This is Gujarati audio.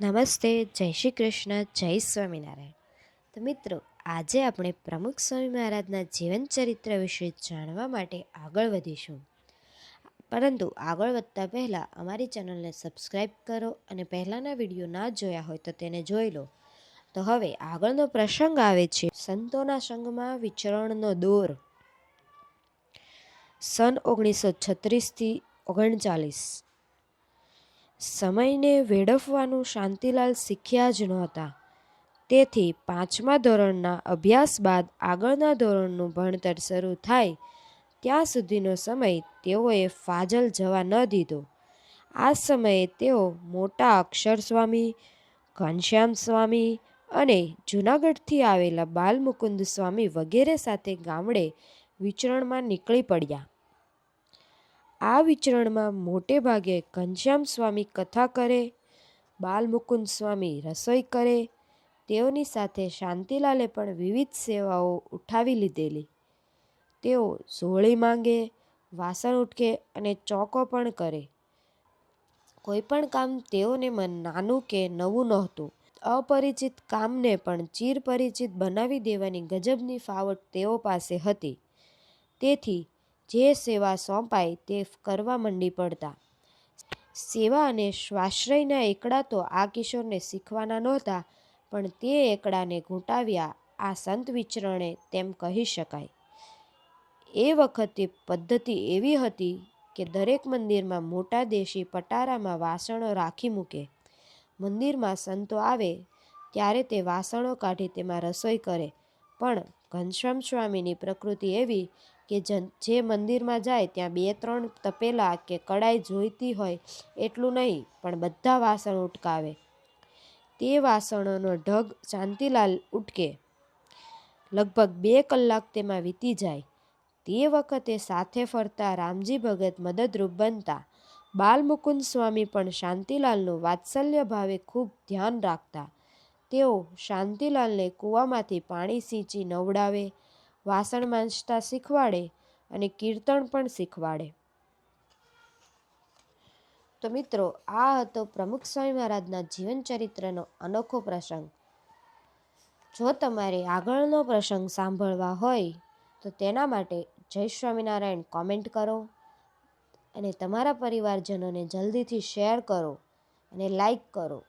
નમસ્તે, જય શ્રી કૃષ્ણ, જય સ્વામિનારાયણ. તો મિત્રો, આજે આપણે પ્રમુખ સ્વામી મહારાજના જીવન ચરિત્ર વિશે જાણવા માટે આગળ વધીશું. પરંતુ આગળ વધતા પહેલાં અમારી ચેનલને સબસ્ક્રાઈબ કરો અને પહેલાંના વીડિયો ના જોયા હોય તો તેને જોઈ લો. તો હવે આગળનો પ્રસંગ આવે છે સંતોના સંઘમાં વિચરણનો દોર. સન ઓગણીસો છત્રીસથી ઓગણચાલીસ. સમયને વેડફવાનું શાંતિલાલ શીખ્યા જ નહોતા. તેથી પાંચમા ધોરણના અભ્યાસ બાદ આગળના ધોરણનું ભણતર શરૂ થાય ત્યાં સુધીનો સમય તેઓએ ફાજલ જવા ન દીધો. આ સમયે તેઓ મોટા અક્ષર સ્વામી, ઘનશ્યામ સ્વામી અને જૂનાગઢથી આવેલા બાલમુકુંદ સ્વામી વગેરે સાથે ગામડે વિચરણમાં નીકળી પડ્યા. આ વિચરણમાં મોટે ભાગે ઘનશ્યામ સ્વામી કથા કરે, બાલમુકુંદ સ્વામી રસોઈ કરે, તેઓની સાથે શાંતિલાલે પણ વિવિધ સેવાઓ ઉઠાવી લીધેલી. તેઓ ઝોળી માંગે, વાસણ ઉટકે અને ચોકો પણ કરે. કોઈપણ કામ તેઓને મન નાનું કે નવું નહોતું. અપરિચિત કામને પણ ચીર પરિચિત બનાવી દેવાની ગજબની ફાવટ તેઓ પાસે હતી. તેથી જે સેવા સોંપાય તે કરવા મંડી પડતા. સેવા અને સ્વાશ્રયના એકડા તો આ કિશોરને શીખવાના નહોતા, પણ તે એકડાને ઘૂંટાવ્યા આ સંત વિચરણે તેમ કહી શકાય. એ વખતે પદ્ધતિ એવી હતી કે દરેક મંદિરમાં મોટા દેશી પટારામાં વાસણો રાખી મૂકે. મંદિરમાં સંતો આવે, ત્યારે તે વાસણો કાઢી તેમાં રસોઈ કરે. પણ ઘનશ્યામ સ્વામીની પ્રકૃતિ એવી કે જે મંદિરમાં જાય ત્યાં બે ત્રણ તપેલા કે કડાઈ જોઈતી હોય એટલું નહીં, પણ બધા વાસણ ઉટકાવે. તે વાસણોનો ઢગ શાંતિલાલ ઉટકે. લગભગ બે કલાક તેમાં વીતી જાય. તે વખતે સાથે ફરતા રામજી ભગત મદદરૂપ બનતા બાલમુકુંદ સ્વામી પણ શાંતિલાલનું વાત્સલ્ય ભાવે ખૂબ ધ્યાન રાખતા. તેઓ શાંતિલાલને કૂવામાંથી પાણી સિંચી નવડાવે વાસણ માંજતા શીખવાડે અને કીર્તન પણ શીખવાડે. તો મિત્રો, આ હતો પ્રમુખ સ્વામી મહારાજના જીવન ચરિત્રનો અનોખો પ્રસંગ. જો તમારે આગળનો પ્રસંગ સાંભળવા હોય, તો તેના માટે જય સ્વામિનારાયણ કોમેન્ટ કરો અને તમારા પરિવારજનોને જલ્દીથી શેર કરો અને લાઈક કરો.